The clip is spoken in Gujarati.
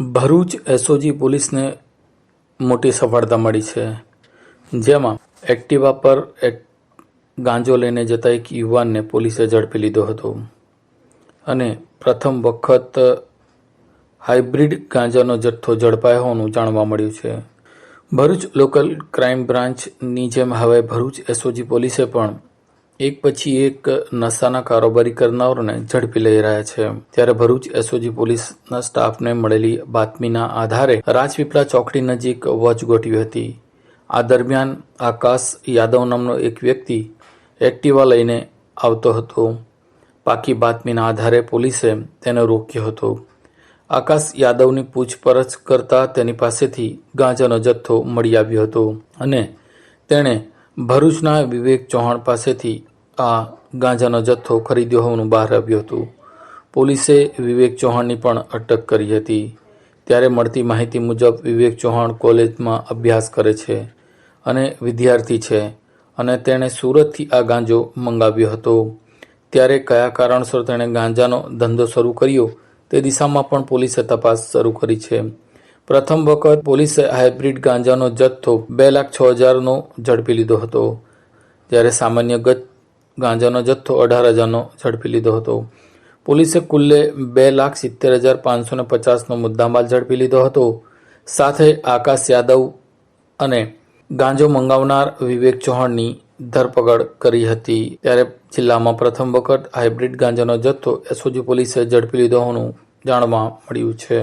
ભરૂચ એસઓજી પોલીસને મોટી સફળતા મળી છે. જેમાં એક્ટિવા પર એક ગાંજો લઈને જતા એક યુવાનને પોલીસે ઝડપી લીધો હતો. અને પ્રથમ વખત હાઇબ્રિડ ગાંજાનો જથ્થો ઝડપાયો હોવાનું જાણવા મળ્યું છે. ભરૂચ લોકલ ક્રાઇમ બ્રાન્ચની જેમ હવે ભરૂચ એસઓજી પોલીસે પણ એક પછી એક નશાના કારોબારી કરનારોને ઝડપી લઈ રહ્યા છે. ત્યારે ભરૂચ એસઓજી પોલીસના સ્ટાફને મળેલી બાતમીના આધારે રાજપીપળા ચોકડી નજીક વોચ ગોઠવી હતી. આ દરમિયાન આકાશ યાદવ નામનો એક વ્યક્તિ એક્ટિવા લઈને આવતો હતો. પાકી બાતમીના આધારે પોલીસે તેને રોક્યો હતો. આકાશ યાદવની પૂછપરછ કરતા તેની પાસેથી ગાંજાનો જથ્થો મળી આવ્યો હતો અને તેણે ભરૂચના વિવેક ચૌહાણ પાસેથી આ ગાંજાનો જથ્થો ખરીદ્યો હોવાનું બહાર આવ્યું હતું. પોલીસે વિવેક ચૌહાણની પણ અટક કરી હતી. ત્યારે મળતી માહિતી મુજબ વિવેક ચૌહાણ કોલેજમાં અભ્યાસ કરે છે અને વિદ્યાર્થી છે અને તેણે સુરતથી આ ગાંજો મંગાવ્યો હતો. ત્યારે કયા કારણસર તેણે ગાંજાનો ધંધો શરૂ કર્યો તે દિશામાં પણ પોલીસે તપાસ શરૂ કરી છે. પ્રથમ વખત પોલીસે હાઇબ્રિડ ગાંજાનો જથ્થો બે લાખ છ હજારનો ઝડપી લીધો હતો. જ્યારે સામાન્ય ગત ગાંજાનો જથ્થો અઢાર હજારનો ઝડપી લીધો હતો. પોલીસે કુલ્લે બે લાખ સિત્તેર હજાર પાંચસો પચાસનો મુદ્દામાલ ઝડપી લીધો હતો. સાથે આકાશ યાદવ અને ગાંજો મંગાવનાર વિવેક ચૌહાણની ધરપકડ કરી હતી. ત્યારે જિલ્લામાં પ્રથમ વખત હાઇબ્રિડ ગાંજાનો જથ્થો એસઓજી પોલીસે ઝડપી લીધો હોવાનું જાણવા મળ્યું છે.